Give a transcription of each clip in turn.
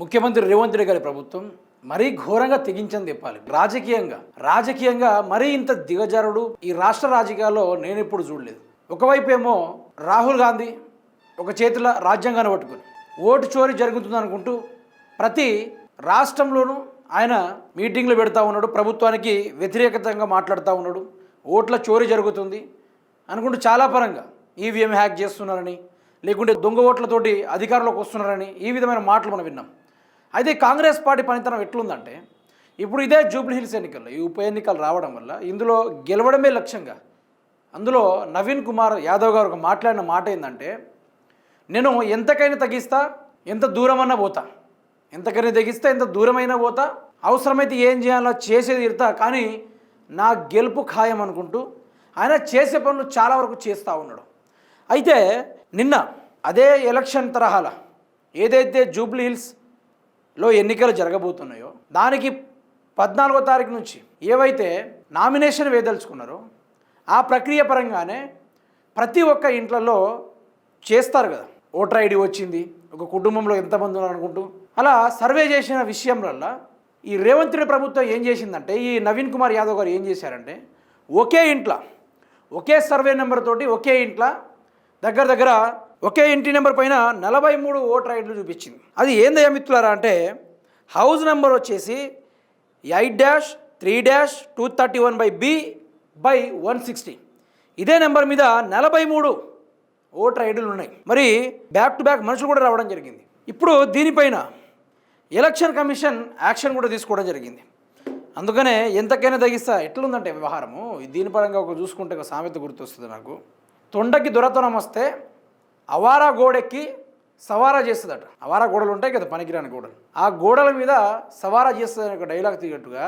ముఖ్యమంత్రి రేవంత్ రెడ్డి గారి ప్రభుత్వం మరీ ఘోరంగా తెగించని చెప్పాలి రాజకీయంగా. రాజకీయంగా మరీ ఇంత దిగజారుడు. ఈ రాష్ట్ర రాజకీయాల్లో నేను ఎప్పుడు చూడలేదు. ఒకవైపు ఏమో రాహుల్ గాంధీ ఒక చేతిలో రాజ్యాంగాన్ని పట్టుకుని ఓటు చోరీ జరుగుతుంది అనుకుంటూ ప్రతి రాష్ట్రంలోనూ ఆయన మీటింగ్లు పెడతా ఉన్నాడు. ప్రభుత్వానికి వ్యతిరేకతంగా మాట్లాడుతూ ఉన్నాడు. ఓట్ల చోరీ జరుగుతుంది అనుకుంటూ చాలా పరంగా ఈవీఎం హ్యాక్ చేస్తున్నారని లేకుంటే దొంగ ఓట్లతోటి అధికారంలోకి వస్తున్నారని ఈ విధమైన మాటలు మనం విన్నాం. అయితే కాంగ్రెస్ పార్టీ పనితనం ఎట్లుందంటే ఇప్పుడు ఇదే జూబ్లీ హిల్స్ ఎన్నికల్లో ఈ ఉప ఎన్నికలు రావడం వల్ల ఇందులో గెలవడమే లక్ష్యంగా అందులో నవీన్ కుమార్ యాదవ్ గారు ఒక మాట్లాడిన మాట ఏంటంటే నేను ఎంతకైనా తగ్గిస్తా ఎంత దూరమన్నా పోతా. ఎంతకైనా తగ్గిస్తా ఎంత దూరమైనా పోతా. అవసరమైతే ఏం చేయాలో చేసేది ఇరుతా కానీ నా గెలుపు ఖాయం అనుకుంటూ ఆయన చేసే పనులు చాలా వరకు చేస్తూ ఉన్నాడు. అయితే నిన్న అదే ఎలక్షన్ తరహాల ఏదైతే జూబ్లీ లో ఎన్నికలు జరగబోతున్నాయో దానికి పద్నాలుగో తారీఖు నుంచి ఏవైతే నామినేషన్ వేయదలుచుకున్నారో ఆ ప్రక్రియ పరంగానే ప్రతి ఒక్క ఇంట్లలో చేస్తారు కదా. ఓటర్ ఐడి వచ్చింది ఒక కుటుంబంలో ఎంతమంది ఉన్నారనుకుంటూ అలా సర్వే చేసిన విషయంలో ఈ రేవంత్ రెడ్డి ప్రభుత్వం ఏం చేసిందంటే ఈ నవీన్ కుమార్ యాదవ్ గారు ఏం చేశారంటే ఒకే ఇంట్లో ఒకే సర్వే నెంబర్ తోటి ఒకే ఇంట్లో దగ్గర దగ్గర ఒకే ఇంటి నెంబర్ పైన నలభై మూడు ఓటర్ ఐడీలు చూపించింది. అది ఏందయ్యా మిత్రులారా అంటే హౌస్ నెంబర్ వచ్చేసి eight dash three dash two thirty one by B by one sixty. ఇదే నెంబర్ మీద నలభై మూడు ఓటర్ ఐడీలు ఉన్నాయి. మరి బ్యాక్ టు బ్యాక్ మనుషులు కూడా రావడం జరిగింది. ఇప్పుడు దీనిపైన ఎలక్షన్ కమిషన్ యాక్షన్ కూడా తీసుకోవడం జరిగింది. అందుకనే ఎంతకైనా తగ్గిస్తా. ఎట్లుందంటే వ్యవహారము? దీని పరంగా ఒక చూసుకుంటే ఒక సామెత గుర్తొస్తుంది నాకు. తొండకి దొరతనం వస్తే అవారా గోడెక్కి సవారా చేస్తుందట. అవారా గోడలు ఉంటాయి కదా పనికిరాని గోడలు. ఆ గోడల మీద సవారా చేస్తుందని ఒక డైలాగ్ తీగట్టుగా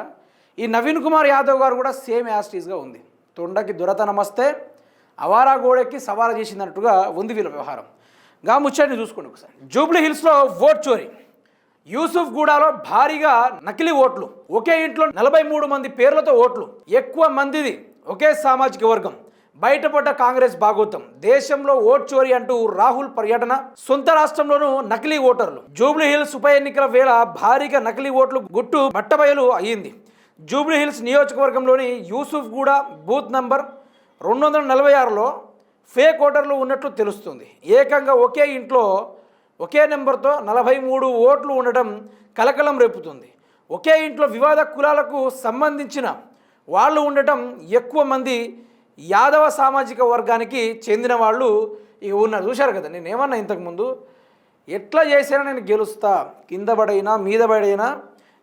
ఈ నవీన్ కుమార్ యాదవ్ గారు కూడా సేమ్ యాస్టీస్గా ఉంది. తొండకి దొరతనం వస్తే అవారా గోడెక్కి సవారా చేసిందన్నట్టుగా ఉంది వీళ్ళ వ్యవహారం. గా ముచ్చటిని చూసుకోండి ఒకసారి. జూబ్లీ హిల్స్లో ఓట్ చోరీ. యూసుఫ్ గూడాలో భారీగా నకిలీ ఓట్లు. ఒకే ఇంట్లో నలభై మూడు మంది పేర్లతో ఓట్లు. ఎక్కువ మందిది ఒకే సామాజిక వర్గం. బయటపడ్డ కాంగ్రెస్ భాగోతం దేశంలో ఓట్ చోరీ అంటూ రాహుల్ పర్యటన సొంత రాష్ట్రంలోనూ నకిలీ ఓటర్లు. జూబ్లీహిల్స్ ఉప ఎన్నికల వేళ భారీగా నకిలీ ఓట్లు గుట్టు బట్టబయలు అయ్యింది. జూబ్లీహిల్స్ నియోజకవర్గంలోని యూసుఫ్ గూడ బూత్ నంబర్ రెండు వందల నలభై ఆరులో ఫేక్ ఓటర్లు ఉన్నట్లు తెలుస్తుంది. ఏకంగా ఒకే ఇంట్లో ఒకే నెంబర్తో నలభై మూడు ఓట్లు ఉండటం కలకలం రేపుతుంది. ఒకే ఇంట్లో వివాద కులాలకు సంబంధించిన వాళ్ళు ఉండటం ఎక్కువ మంది యాదవ సామాజిక వర్గానికి చెందిన వాళ్ళు ఇక ఉన్నారు చూశారు కదా నేను ఏమన్నా ఇంతకుముందు ఎట్లా చేసినా నేను గెలుస్తా కింద పడైనా మీద పడైనా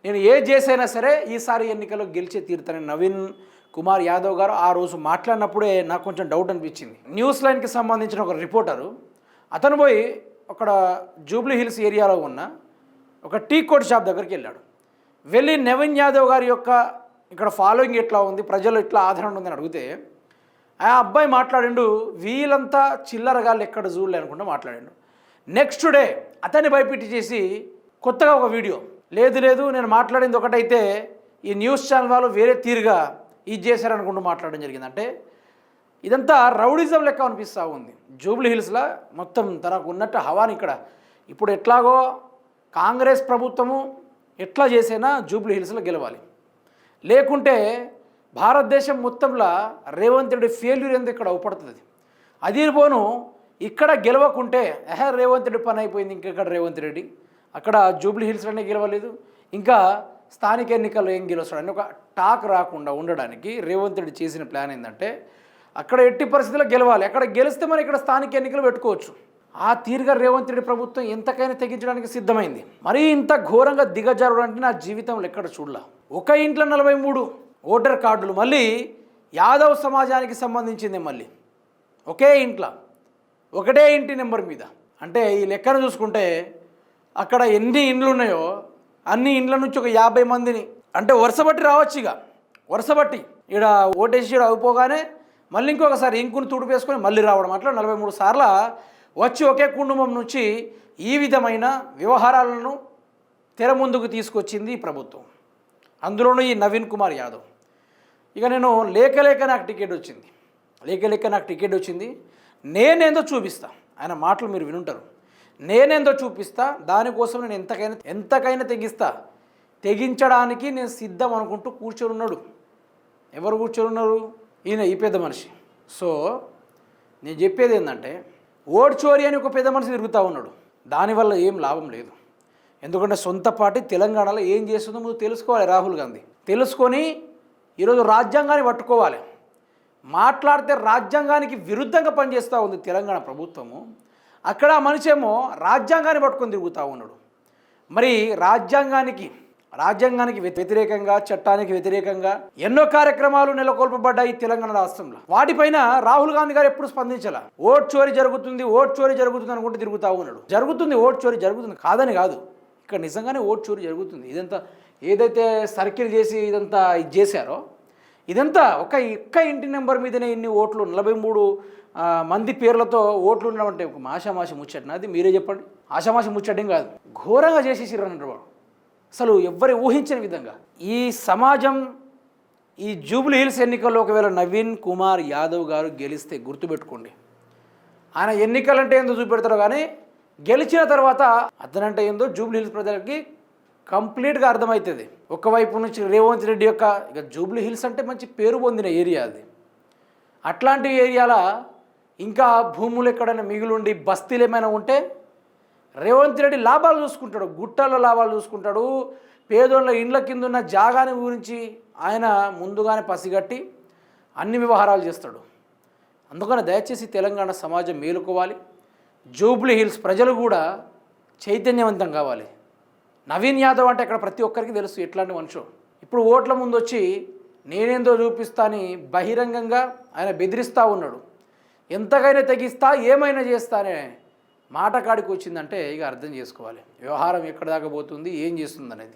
నేను ఏ చేసైనా సరే ఈసారి ఎన్నికల్లో గెలిచే తీరుతానని నవీన్ కుమార్ యాదవ్ గారు ఆ రోజు మాట్లాడినప్పుడే నాకు కొంచెం డౌట్ అనిపించింది. న్యూస్ లైన్కి సంబంధించిన ఒక రిపోర్టరు అతను పోయి అక్కడ జూబ్లీ హిల్స్ ఏరియాలో ఉన్న ఒక టీ కోట్ షాప్ దగ్గరికి వెళ్ళాడు. వెళ్ళి నవీన్ యాదవ్ గారి యొక్క ఇక్కడ ఫాలోయింగ్ ఎట్లా ఉంది ప్రజలు ఎట్లా ఆదరణ ఉందని అడిగితే ఆ అబ్బాయి మాట్లాడిండు వీళ్ళంతా చిల్లరగాళ్ళు ఎక్కడ చూడలే అనుకుంటూ మాట్లాడిండు. నెక్స్ట్ డే అతన్ని భయపెట్టి చేసి కొత్తగా ఒక వీడియో లేదు లేదు నేను మాట్లాడింది ఒకటైతే ఈ న్యూస్ ఛానల్ వాళ్ళు వేరే తీరుగా ఇది చేశారనుకుంటూ మాట్లాడడం జరిగింది. అంటే ఇదంతా రౌడిజం లెక్క అనిపిస్తూ ఉంది. జూబ్లీ హిల్స్లో మొత్తం తనకు ఉన్నట్టు హవాని ఇక్కడ. ఇప్పుడు ఎట్లాగో కాంగ్రెస్ ప్రభుత్వము ఎట్లా చేసైనా జూబ్లీ హిల్స్లో గెలవాలి. లేకుంటే భారతదేశం మొత్తంలో రేవంత్ రెడ్డి ఫెయిల్యూర్ ఎందుకు ఇక్కడ అవుపడుతుంది? అది పోను ఇక్కడ గెలవకుంటే ఎహ రేవంత్ రెడ్డి పని అయిపోయింది ఇంకెక్కడ రేవంత్ రెడ్డి? అక్కడ జూబ్లీ హిల్స్లోనే గెలవలేదు. ఇంకా స్థానిక ఎన్నికల్లో ఏం గెలుస్తాడు? అని ఒక టాక్ రాకుండా ఉండడానికి రేవంత్ రెడ్డి చేసిన ప్లాన్ ఏంటంటే అక్కడ ఎట్టి పరిస్థితుల్లో గెలవాలి. అక్కడ గెలిస్తే మరి ఇక్కడ స్థానిక ఎన్నికలు పెట్టుకోవచ్చు. ఆ తీరుగా రేవంత్ రెడ్డి ప్రభుత్వం ఎంతకైనా తెగించడానికి సిద్ధమైంది. మరీ ఇంత ఘోరంగా దిగజారుడు అంటే నా జీవితంలో ఎక్కడ చూడలా. ఒక ఇంట్లో నలభై మూడు ఓటర్ కార్డులు మళ్ళీ యాదవ్ సమాజానికి సంబంధించింది మళ్ళీ. ఒకే ఇంట్లో ఒకటే ఇంటి నెంబర్ మీద. అంటే ఈ లెక్కను చూసుకుంటే అక్కడ ఎన్ని ఇండ్లు ఉన్నాయో అన్ని ఇండ్ల నుంచి ఒక యాభై మందిని అంటే వరుసబట్టి రావచ్చు ఇక. వరుసబట్టి. ఇక్కడ ఓటేసి ఈడ అయిపోగానే మళ్ళీ ఇంకొకసారి ఇంకుని తుడిపేసుకొని మళ్ళీ రావడం. అట్లా నలభై మూడు సార్ల వచ్చి ఒకే కుటుంబం నుంచి ఈ విధమైన వ్యవహారాలను తెర ముందుకు తీసుకొచ్చింది ఈ ప్రభుత్వం. అందులోనూ ఈ నవీన్ కుమార్ యాదవ్. ఇక నేను లేక లేక నాకు టికెట్ వచ్చింది. లేక లేక నాకు టికెట్ వచ్చింది. నేనేందో చూపిస్తా. ఆయన మాటలు మీరు వినుంటారు. నేనేందో చూపిస్తా. దానికోసం నేను ఎంతకైనా ఎంతకైనా తెగిస్తా. తెగించడానికి నేను సిద్ధం అనుకుంటూ కూర్చొని ఉన్నాడు. ఎవరు కూర్చొని ఉన్నారు? ఈయన ఈ పెద్ద మనిషి. సో నేను చెప్పేది ఏంటంటే ఓడ్చోరి అని ఒక పెద్ద మనిషి తిరుగుతూ ఉన్నాడు. దానివల్ల ఏం లాభం లేదు. ఎందుకంటే సొంత పార్టీ తెలంగాణలో ఏం చేస్తుందో ముందు తెలుసుకోవాలి రాహుల్ గాంధీ. తెలుసుకొని ఈరోజు రాజ్యాంగాన్ని పట్టుకోవాలి. మాట్లాడితే రాజ్యాంగానికి విరుద్ధంగా పనిచేస్తూ ఉంది తెలంగాణ ప్రభుత్వము. అక్కడ మనిషేమో మనిషి ఏమో రాజ్యాంగాన్ని పట్టుకొని తిరుగుతూ ఉన్నాడు. మరి రాజ్యాంగానికి రాజ్యాంగానికి వ్యతిరేకంగా చట్టానికి వ్యతిరేకంగా ఎన్నో కార్యక్రమాలు నెలకొల్పబడ్డాయి తెలంగాణ రాష్ట్రంలో. వాటిపైన రాహుల్ గాంధీ గారు ఎప్పుడు స్పందించాల? ఓట్ చోరీ జరుగుతుంది ఓట్ చోరీ జరుగుతుంది అనుకుంటూ తిరుగుతూ ఉన్నాడు. జరుగుతుంది ఓట్ చోరీ జరుగుతుంది కాదని కాదు. ఇక్కడ నిజంగానే ఓట్ చోరీ జరుగుతుంది. ఇదంతా ఏదైతే సర్కిల్ చేసి ఇదంతా ఇది చేశారో ఇదంతా ఒక ఒక్క ఇంటి నెంబర్ మీదనే ఇన్ని ఓట్లు నలభై మూడు మంది పేర్లతో ఓట్లు ఉండమంటే ఒక ఆషామాషి ముచ్చట. అది మీరే చెప్పండి. ఆషామాషి ముచ్చటం కాదు. ఘోరంగా చేసేసిర్రు అన్నారు వాడు. అసలు ఎవ్వరి ఊహించని విధంగా. ఈ సమాజం ఈ జూబ్లీ హిల్స్ ఎన్నికల్లో ఒకవేళ నవీన్ కుమార్ యాదవ్ గారు గెలిస్తే గుర్తుపెట్టుకోండి. ఆయన ఎన్నికలంటే ఏందో చూపెడతారు కానీ గెలిచిన తర్వాత అతనంటే ఏందో జూబ్లీ హిల్స్ ప్రజలకి కంప్లీట్గా అర్థమవుతుంది. ఒకవైపు నుంచి రేవంత్ రెడ్డి యొక్క ఇక జూబ్లీ హిల్స్ అంటే మంచి పేరు పొందిన ఏరియా అది. అట్లాంటి ఏరియాల ఇంకా భూములు ఎక్కడైనా మిగిలిండి బస్తీలు ఏమైనా ఉంటే రేవంత్ రెడ్డి లాభాలు చూసుకుంటాడు గుట్టల్లో లాభాలు చూసుకుంటాడు పేదోళ్ళ ఇండ్ల కింద ఉన్న జాగాని గురించి ఆయన ముందుగానే పసిగట్టి అన్ని వ్యవహారాలు చేస్తాడు. అందుకని దయచేసి తెలంగాణ సమాజం మేలుకోవాలి. జూబ్లీ హిల్స్ ప్రజలు కూడా చైతన్యవంతం కావాలి. నవీన్ యాదవ్ అంటే అక్కడ ప్రతి ఒక్కరికి తెలుసు ఎట్లాంటి మనుషు. ఇప్పుడు ఓట్ల ముందు వచ్చి నేనేందో చూపిస్తా అని బహిరంగంగా ఆయన బెదిరిస్తూ ఉన్నాడు. ఎంతకైనా తెగిస్తా ఏమైనా చేస్తానే మాట కాడికి వచ్చిందంటే ఇక అర్థం చేసుకోవాలి. వ్యవహారం ఎక్కడ దాకా పోతుంది ఏం చేస్తుంది అనేది